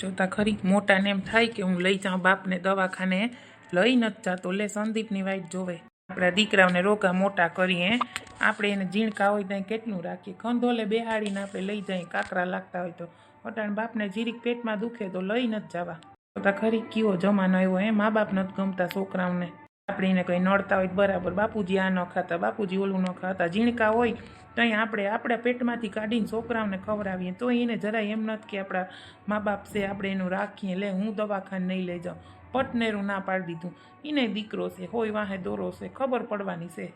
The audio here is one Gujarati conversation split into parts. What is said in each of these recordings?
જોતા ખરી મોટાને એમ થાય કે હું લઈ જાઉં, બાપને દવાખાને લઈ નથી જાતો. લે, સંદીપની વાઈટ જોવે. આપણા દીકરાઓને રોગા મોટા કરીએ. આપણે એને ઝીણકા હોય ત્યાં કેટલું રાખીએ? ખંધોલે બેહાડીને આપણે લઈ જઈએ, કાકરા લાગતા હોય તો. અટાણ બાપને જીરીક પેટમાં દુખે તો લઈ નથી જવા. જોતા ખરી, કયો જમાનો આવ્યો એ મા બાપ નથી ગમતા છોકરાઓને. આપણે એને કંઈ નડતા હોય તો બરાબર બાપુજી આ ન ખાતા બાપુજી ઓલું ન ખાતા ઝીણકા હોય તો અહીં આપણે આપણા પેટમાંથી કાઢીને છોકરાઓને ખવડાવીએ તો એને જરાય એમ નથી કે આપણા મા બાપ છે આપણે એનું રાખીએ લે હું દવાખાને નહીં લઈ જાઉં પટનેરું ના પાડી દીધું એને દીકરો છે હોય વાહે દોરો છે ખબર પડવાની છે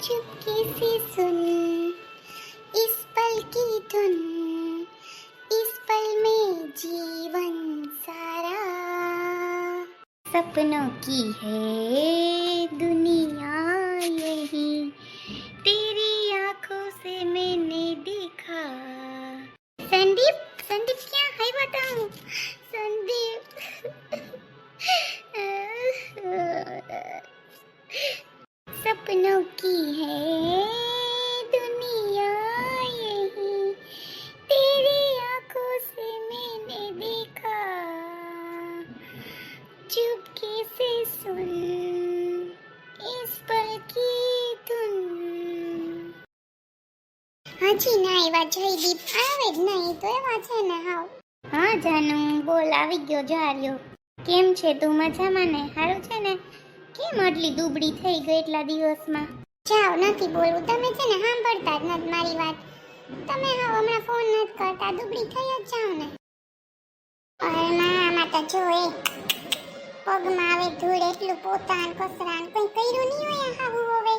चुपके से सुन इस पल की धुन इस पल में जीवन सारा सपनों की है दुनिया यही। तेरी आँखों से मैंने देखा। संदीप संदीप, क्या? हाय बताऊँ હજી ના એવા જયદીપ આવે જ નહીં તો એવા છે ને હાવ. હા જાનુ બોલ આવી ગયો જાર્યો કેમ છે તું મજામાં ને? સારું છે ને? કેમ આટલી દુબળી થઈ ગઈ એટલા દિવસમાં? જાવ નથી બોલવું. તમે છે ને સાંભળતા જ નથી મારી વાત. તમે હાવ હમણાં ફોન નથી કરતા. દુબળી થઈ જ જાવ ને. અરે આમાં તો જો એ પગમાં આવે ધૂળ એટલું પોતાન કસરાન. કંઈ કર્યું નહીં હોય હાવું હવે.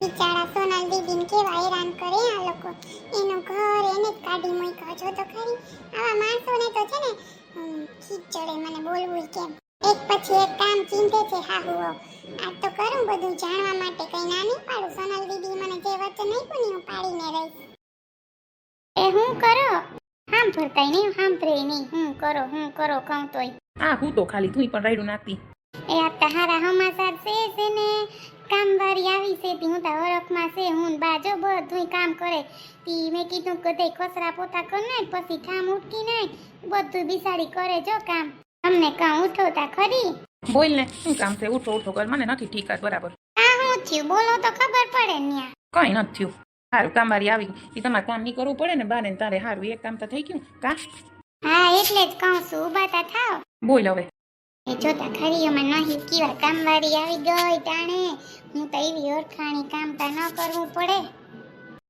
બિચારા સોનલ દીદીને કેવા હેરાન કરે આ લોકો એનું ઘર એને જ કાઢી મૂક્યો. છો તો ખરી. આવા માણસોને તો છે ને ખીચ ચડે મને બોલવું કેમ? એક પછી એક કામ ચીંધે છે હાહુઓ. આ તો કરું બધું જાણવા માટે. કંઈ ના નહીં પાડું સોનલ દીદી મને જે વચન આપ્યું ને હું પાડીને રહીશ. એ હું કરો? હામ ભરતાય નહીં હામ ભરે નહીં. હું કરો હું કરો કહું તોય. આ હું તો ખાલી તું પણ રાયડું નાખતી. એ આ તારા છે છે ને. કામવાળી આવી છે તી હું તા વરખમાં છે હું બાજો બા જો બધું કામ કરે. તી મેં કીધું કે દે કચરા પોતા કર નાખ પછી કામ ઉઠકી નાખ બધું બિસાડી કરે જો કામ. તમને કાં ઉઠવતા ખરી? બોલ ને શું કામ છે? ઉઠો ઉઠો કર મને નથી ઠીક આ બરાબર. હા હું થયું? બોલો તો ખબર પડે ને ન્યા. કંઈ નથી થયું. સારું કામવાળી આવી. એ તમારે કામ નહીં કરવું પડે ને બારે ને તારે સારું એક કામ તો થઈ ગયું કા હા એટલે જ કહું છું ઊભા તા થાવ. બોલ હવે. એ જોતા ખરી એમાં નહીં કેવા કામવાળી આવી ગઈ ટાણે હું તો એવી ઓળખાણી કામ તા ન કરવું પડે.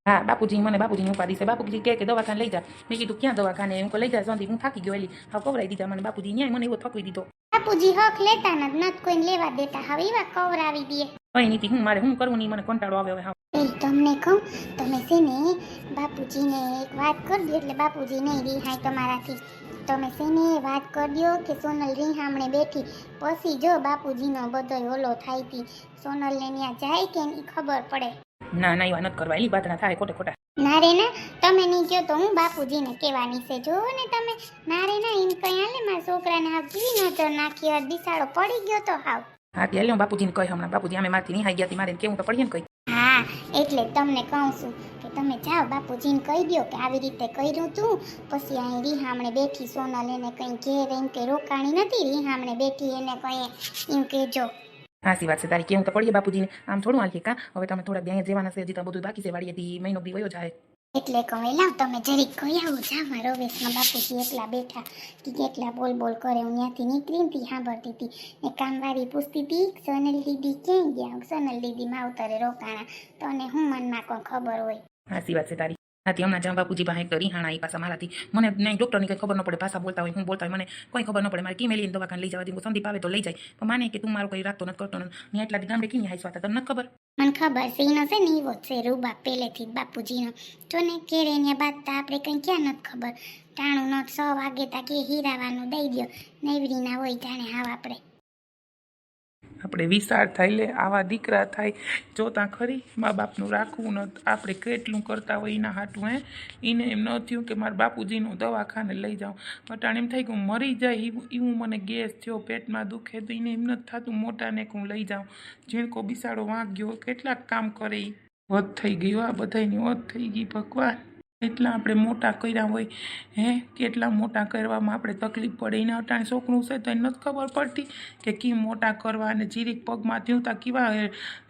હા બાપુજી મને બાપુજીની ઉપાધિ છે. બાપુજી કહે કે દવાખાને લઈ જા. મેં કીધું ક્યાં દવાખાને? એમ કો લઈ જા. સોંધી હું થાકી ગયો એલી. હા કવરાઈ દીધા મને બાપુજી. ન્યાય મને એવો થકવી દીધો. બાપુજી હક લેતા ન નત કોઈને લેવા દેતા. હવે એવા કવરાવી દે. અહીં નીતિ હું મારે હું કરવું નહીં મને કંટાળો આવે હવે એ તમને કહું તમે છે ને બાપુજીને એક વાત કરી દો એટલે બાપુજી નહીં રિહાય તમારાથી. તમે સિંહ ને વાત કરી દો કે સોનલ રિહામણે બેઠી? પછી જો બાપુજીનો બધો ઓલો થાય તી સોનલને ત્યાં જાય કે નહીં ખબર પડે. ના ના એવા નથી કરવા એલી વાત ના થાય ખોટે ખોટા. ના રે ના તમે નહીં કહો તો હું બાપુજીને કહેવાની છે. જો ને તમે ના રે ના એમ કઈ હાલે? મારા છોકરાને હાવ કેવી નજર નાખી હોત દિશાળો પડી ગયો તો હાવ. હા ત્યાં હું બાપુજીને કહી હમણાં. બાપુજી અમે મારથી નિહાઈ ગયા મારે કેવું તો પડીએ ને કઈ. હા એટલે તમને કહું છું કે તમે જાઓ બાપુજીને કહી દો કે આવી રીતે કર્યું તું. પછી અહીં રીહામણે બેઠી સોનલ એને કંઈ ઘેર એમ કે રોકાણી નથી. રીહામણે બેઠી એને કંઈ એમ કહેજો. હાસી વાત છે તારી કેવું તો પડીએ બાપુજીને. આમ થોડું હાલ કા હવે તમે થોડા ત્યાં જવાના છે હજી તો બધું બાકી છે વાડીએથી મહિનો બી વયો જાય. એટલે કહે લાવ તમે જરીક કહી આવો જામાં રવેશમાં બાપુજી એકલા બેઠા કે કેટલા બોલ બોલ કરે હું ત્યાંથી નીકળીને તી સાંભળતી હતી ને કામવાળી પૂછતી હતી સોનલ દીદી ક્યાં ગયા? સોનલ દીદી માવતરે રોકાણા. તો અને હું મનમાં કોઈ ખબર હોય? હાસી વાત છે તારી. હાથી હમણાં જ્યાં બાપુજી પાસે કરી હાણા એ પાસા મારાથી. મને નહીં ડૉક્ટરની કંઈ ખબર ન પડે, પાછા બોલતા હોય, હું બોલતા હોય, મને કોઈ ખબર ન પડે, મારે કી મેલીને દવાખાને લઈ જવા દઉં સંદીપ આવે તો લઈ જાય. પણ માને કે તું મારું કંઈ રાખતો નથી, કરતો નથી. એટલા ગામડે કેમ હાઈ સ્વાતા તમને ખબર? મને ખબર છે એનો છે ને એવો છે, રૂબા પહેલેથી બાપુજીનો. તો ને કેરે ને બાદ તો આપણે કંઈ ક્યાં નથી ખબર. ટાણું નોટ સો વાગે તા કે હીરાવાનું દઈ દો નૈવરીના હોય જાણે હાવ આપણે. આપણે વિશાળ થાય લે, આવા દીકરા થાય. જોતાં ખરી મા બાપનું રાખવું ન આપણે કેટલું કરતા હોય એના હાટું, હે? એને એમ ન થયું કે મારા બાપુજીનું દવાખાને લઈ જાઉં. બટાણ એમ થાય કે હું મરી જાય એવું મને ગેસ થયો, પેટમાં દુખે, તો એને એમ નથી થતું, મોટાને કે હું લઈ જાઉં. ઝીણકો બિસાડો વાંક ગયો કેટલાક કામ કરે એ વધ થઈ ગયો, આ બધાની વધ થઈ ગઈ, ભગવાન. એટલા આપણે મોટા કર્યા હોય, હે? કેટલા મોટા કરવામાં આપણે તકલીફ પડે. એને અટાણે છોકરું છે તો એને નથી ખબર પડતી કે કી મોટા કરવા અને જીરીક પગમાં થયું તા કેવા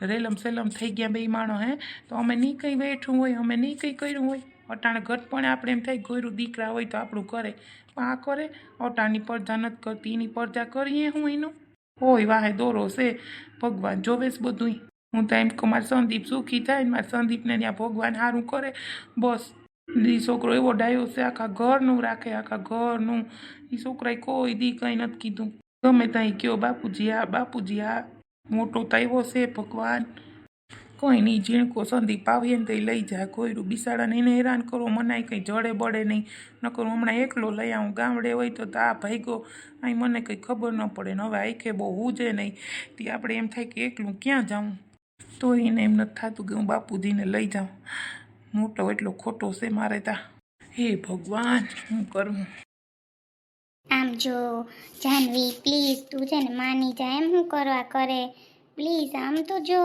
રેલમ સેલમ થઈ ગયા બે માણો, હે? તો અમે નહીં કંઈ બેઠું હોય, અમે નહીં કંઈ કર્યું હોય. અટાણે ઘટપણે આપણે એમ થાય ગોયરું દીકરા હોય તો આપણું કરે. પણ આ કરે. અટાણની પડધા નથી કરતી, એની પડધા કરીએ હું એનું? હોય વાહે દોરો છે. ભગવાન જોવેશ બધું હું તો એમ કહું, મારા સંદીપ સુખી થાય મારા સંદીપને ત્યાં ભગવાન સારું કરે. બસ. ઈ છોકરો એવો ડાયો છે, આખા ઘરનું રાખે, આખા ઘરનું. એ છોકરાએ કોઈ દી કંઈ નથી કીધું. ગમે ત્યાં કયો બાપુજી આ બાપુજી આ. મોટો તો છે ભગવાન. કોઈ નહીં, ઝીણકો સંદીપ આવીએ ને તો લઈ જાય કોયરું બિસાડાને એને હેરાન કરો, મનાય કંઈ જડે બળે નહીં. નકર હમણાં એકલો લઈ આવું, ગામડે હોય તો આ ભાઈગો અહીં મને કંઈ ખબર ન પડે ને હવે આખે બહુ હુજે નહીં. તે આપણે એમ થાય કે એકલું ક્યાં જાઉં? તો એને એમ નથી થતું કે હું બાપુજીને લઈ જાઉં. મોટો એટલો ખોટો છે મારે તા. હે ભગવાન શું કરું? આમ જો જાનવી પ્લીઝ તું છે ને માની જા એમ હું કરવા કરે? પ્લીઝ આમ તો જો.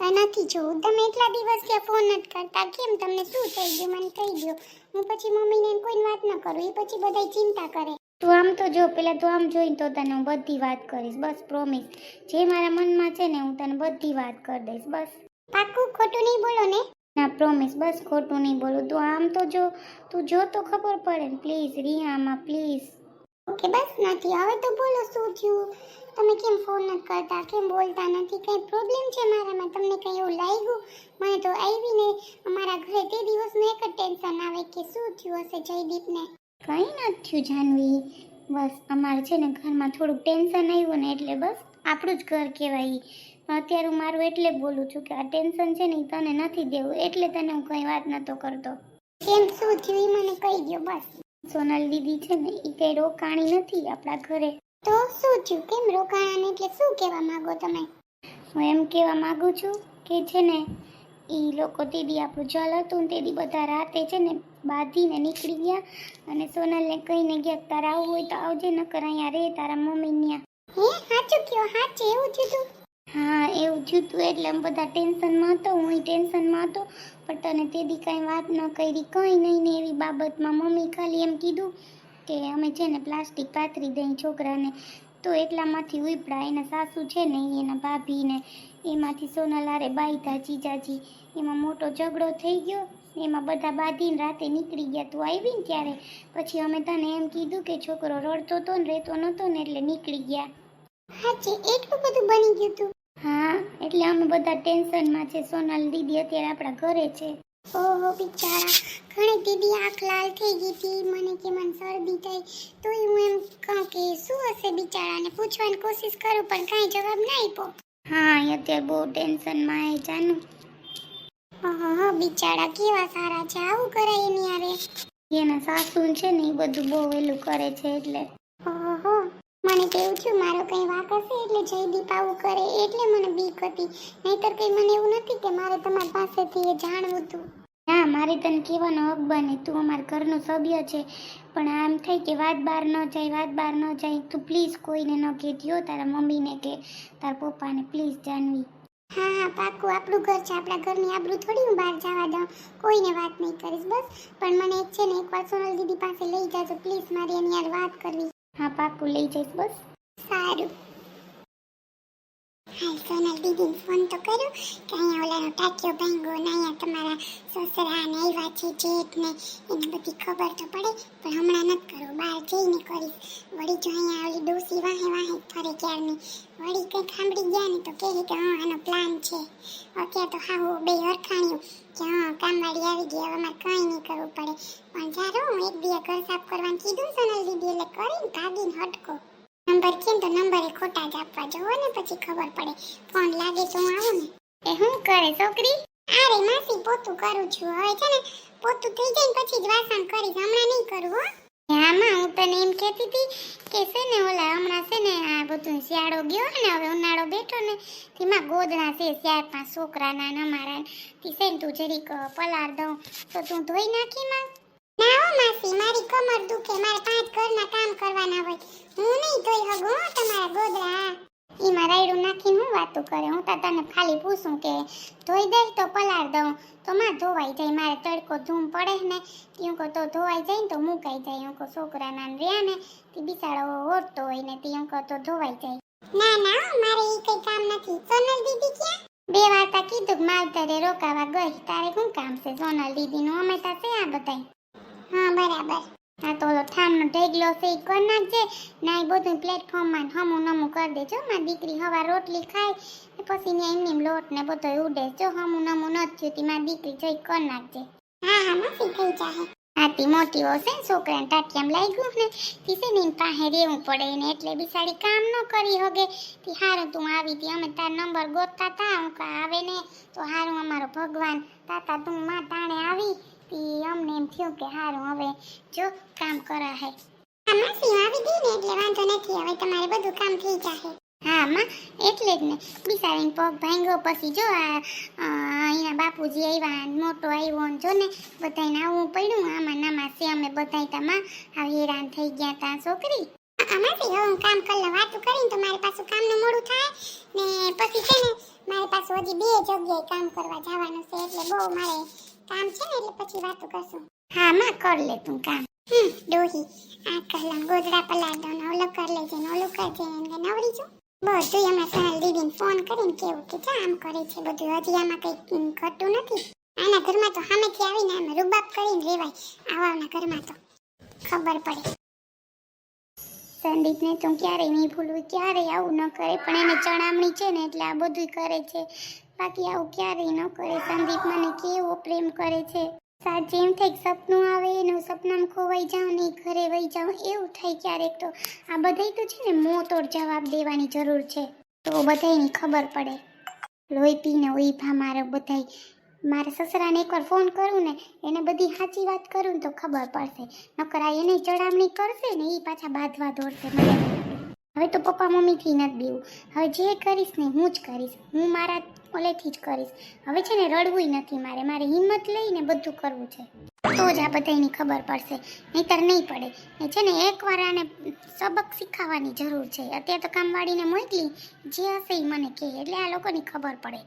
નથી જોવું તમે એટલા દિવસ કે ફોન જ કરતા કેમ તમને શું થઈ ગયું? મને કહી દો હું પછી મમ્મીને કોઈ વાત ન કરું એ પછી બધાય ચિંતા કરે. તું આમ તો જો પેલા તું આમ જોઈને તો તને હું બધી વાત કરીશ બસ પ્રોમિસ જે મારા મનમાં છે ને હું તને બધી વાત કરી દઈશ બસ. પાક્કું ખોટું નહીં બોલો ને. ના પ્રોમિસ બસ ખોટું નહીં બોલું. તું આમ તો જો તું જો તો ખબર પડે ને. પ્લીઝ રિયામાં પ્લીઝ ઓકે બસ નથી. હવે તો બોલો શું થયું? તમે કેમ ફોન નથી કરતા? કેમ બોલતા નથી? કંઈ પ્રોબ્લેમ છે મારામાં? તમને કંઈ એવું લાગ્યું? મને તો આવીને અમારા ઘરે તે દિવસનું એક જ ટેન્શન આવે કે શું થયું હશે જયદીપને? કંઈ નથી થયું જાનવી. બસ અમારે છે ને ઘરમાં થોડુંક ટેન્શન આવ્યું ને એટલે બસ આપણું જ ઘર કહેવાય. અત્યારે હું મારું એટલે બોલું છું કે આ ટેન્શન છે ને એ તને નથી દેવું એટલે તને હું કંઈ વાત નતો કરતો. કેમ? શું થયું? એ મને કહી દો બસ. સોનલ દીદી છે ને એ કઈ રોકાણી નથી આપણા ઘરે. તો શું થયું? કેમ રોકાણા એટલે શું કહેવા માંગો તમે? હું એમ કહેવા માંગુ છું કે છે ને એ લોકો તેદી આપણું જલ હતું ને તેદી બધા રાતે છે ને બાંધીને નીકળી ગયા અને સોનલને કહીને ગયા તારા આવવું હોય તો આવજે નકર અહીંયા રે તારા મમ્મી ત્યાં હે? સાચું કયો? સાચું? એવું થયું હા, એવું થયું તું એટલે બધા ટેન્શનમાં હતો હું ટેન્શનમાં હતો, પણ તને તેદી કાંઈ વાત ન કરી, કંઈ નહીં ને એવી બાબતમાં મમ્મી ખાલી એમ કીધું કે અમે છે ને પ્લાસ્ટિક પાથરી દઈ છોકરાને, તો એટલામાંથી ઉપડા એના સાસુ છે ને, એના ભાભીને એમાંથી સોનાલારે બાઈતા જીજાજી, એમાં મોટો ઝઘડો થઈ ગયો, એમાં બધા બાંધીને રાતે નીકળી ગયા, તું આવી ને ત્યારે? પછી અમે તને એમ કીધું કે છોકરો રડતો હતો ને, રહેતો નહોતો ને, એટલે નીકળી ગયા. હાચે, એટલું બધું બની ગયું તું. હા એટલે અમે બધા ટેન્શનમાં છે. સોનલ દીદી અત્યારે આપણા ઘરે છે. ઓહો બિચારા. ઘણી દીદી આંખ લાલ થઈ ગઈ હતી. મને કે મને શરદી થઈ. તો હું એમ કહું કે શું હશે બિચારાને? પૂછવાની કોશિશ કરું પણ કાંઈ જવાબ ના આપ્યો. હા એ અત્યારે બહુ ટેન્શનમાં આવી જાનું. હા બિચારા કેવા સારા છે? આવું કરાય એની આરે એના સાસુ છે ને એ બધું બહુ વેલું કરે છે એટલે. ઓહો મને તો છું મારો કંઈ વાક હશે? એટલે જયદીપ આવું કરે. એટલે મને બીક હતી. નહીતર કંઈ મને એવું નથી કે મારે તમારી પાસેથી એ જાણવું હતું. ના, મારે તને કહેવાનો હક બને. તું અમારા ઘરનું સભ્ય છે. પણ આમ થઈ કે વાત બહાર ન જાય, વાત બહાર ન જાય, તું પ્લીઝ કોઈને ન કહેતી તારા મમ્મીને કે, તારા પપ્પાને પ્લીઝ જાણવી હા હા, પાકું, આપણું ઘર છે. આપણા ઘરની આબરૂ થોડી હું બહાર જવા દઉં. કોઈને વાત નહીં કરીશ, બસ. પણ મને એક છે ને એકવાર સોનલ દીદી પાસે લઈ જાજો. પ્લીઝ મારી એની યાર વાત કરવી હા, પાકું લઈ જઈશ, બસ. સારું. હાલ સોનલ દીદી ફોન તો કર્યો કે અહીંયા ઓલાનો ટાટિયો ભાંગો ને અહીંયા તમારા સસરા ને આવ્યા છે, જેઠ ને, એને બધી ખબર તો પડે, પણ હમણાં નથી કરો બહાર જઈને કરીશ. વળી જો અહીંયા ઓલી ડોસી વાહે વાહે ફરે ક્યારની. વળી કંઈક સાંભળી ગયા ને તો કહે કે, હા, આનો પ્લાન છે. અત્યારે તો હું બે હરખાણ્યું કે કામ વાળી આવી ગઈ હવે મારે કંઈ નહીં કરવું પડે. પણ જારો હું એક બે ઘર સાફ કરવાનું કીધું સોનલ દીદી એટલે કરીને ભાગીને હટકો. નંબર છે તો નંબરે ખોટા જ આપવા જવો ને પછી ખબર પડે. ફોન લાગે તો હું આવું ને. એ હું કરે છોકરી? અરે માસી પોતું કરું છું. હવે છે ને પોતું થઈ જાય પછી જ વાસણ કરીશ. હમણાં નહીં કરું હો. આમાં હું તને એમ કહેતી હતી કે છે ને, ઓલા હમણાં છે ને આ બધું શિયાળો ગયો ને, હવે ઉનાળો બેઠો ને, તેમાં ગોદડા છે ચાર પાંચ છોકરાના ને અમારા તે છે ને તું જરીક પલાર દઉં. તો તું ધોઈ નાખી માં માસી, મારી કમર દુખે, મારે પાંચ ઘરના કામ કરવાના હોય. હું નહીં ધોઈ હગું તમારા ગોદડા. ઈમાં રાયડું નાખીને હું વાતું કરે? હું તો તને ખાલી પૂછું કે ધોઈ દઈ તો પલાળ દઉં તો માં ધોવાઈ જાય. મારે તડકો ધૂમ પડે ને. તીઉં કહો તો ધોવાઈ જાય ને તો મુકાઈ જાય. હું કહો છોકરા નાન રહ્યા ને તે બિચારો ઓરતો હોય ને તીઉં કહો તો ધોવાઈ જાય. ના ના મારે એ કઈ કામ નથી. સોનલ દીદી ક્યાં? બે વાર્તા કીધું કે માવતરે રોકાવા ગઈ. તારે શું કામ છે? સોનલ દીદીનું અમે તા છે આ બધાય. હા બરાબર. આ તો ઓલો ઠામનો ઢેગલો છે ઈ કરી નાખજે. ના ઈ બધું પ્લેટફોર્મમાં હમું નમું કરી દેજો. મારી દીકરી હવા રોટલી ખાય ને પછી ને એમની એમ લોટ ને બધો ઉડે. જો હમું નમું નથી થયું મારી દીકરી જઈ કરી નાખજે. હા હા માફી થઈ જાય આતી મોટી હશે છોકરાને ટાટિયામ લાગ્યું ને તી છે ને પાસે રહેવું પડે ને એટલે બિસાડી કામ ન કરી હગે. તી હારું તું આવી તી. અમે તાર નંબર ગોતતા તા. હું કા આવે ને તો હારું અમારો ભગવાન. તાતા તું માં તાણે આવી. તી અમને એમ થયું કે હારું, હવે જો કામ કરા હે, માસી આવી ગઈ ને એટલે વાંધો નથી, હવે તમારે બધું કામ થઈ જશે હા, માં, એટલે જ ને. બિસારીને પગ ભાંગ્યો, પછી જો આ અહીંના બાપુજી આવ્યા મોટો આવ્યો ને જો ને બધાને આવું પડ્યું. આમાં નામાં છે, અમે બધા તામાં આવી હેરાન થઈ ગયા તા છોકરી. આમાંથી હવે હું કામ કરીને વાતું કરીને તો મારી પાછું કામનું મોડું થાય ને પછી છે ને, મારી પાછું હજી બે જગ્યાએ કામ કરવા જવાનું છે, એટલે બહુ મારે કામ છે ને એટલે પછી વાતો કરશું. હા, માં, કર લે તું કામ. હમ, ડોહી, આ કલમ ગોદડા પલાળ દો ને ઓલો કર લેજે ને ઓલું કરજે ને નવરી છું. બધું એમાં સહેલ દીદીને ફોન કરીને કેવું કે જા આમ કરે છે બધું. હજી આમાં કંઈ ઘટતું નથી. આના ઘરમાં તો સામેથી આવીને આમ રૂબાબ કરીને રેવાય. આવાના ઘરમાં તો ખબર પડે. સંદીપને તો ક્યારેય નહીં ભૂલવું, ક્યારેય આવું ન કરે. પણ એને ચણામણી છે ને એટલે આ બધું કરે છે. બાકી આવું ક્યારેય ન કરે. સંદીપ મને કેવો પ્રેમ કરે છે. સાચે જેમ થાય સપનું આવે એનું સપનામાં ખોવાઈ જાઉં ને ઘરે વહી જાઉં, એવું થાય ક્યારેક તો. આ બધાય તો છે ને મોતોડ જવાબ દેવાની જરૂર છે. તો બધાયની ખબર પડે. લોહી પીને ઓઈ ભા મારે બધાય. મારા સસરાને એકવાર ફોન કરું ને, એને બધી સાચી વાત કરું ને તો ખબર પડશે. નકર આ એને ચડામણી કરશે ને એ પાછા બાંધવા દોડશે મને. હવે તો પપ્પા મમ્મીથી નથી બીવું. હવે જે કરીશ ને હું જ કરીશ. હું મારા ઓલેથી જ કરીશ. હવે છે ને રડવું નથી મારે. મારે હિંમત લઈને બધું કરવું છે. તો જ આ બધાની ખબર પડશે. નહીતર નહીં પડે. એ છે ને એકવાર આને સબક શીખવવાની જરૂર છે. અત્યારે તો કામવાળીને મોકલી. જે હશે એ મને કહે. એટલે આ લોકોની ખબર પડે.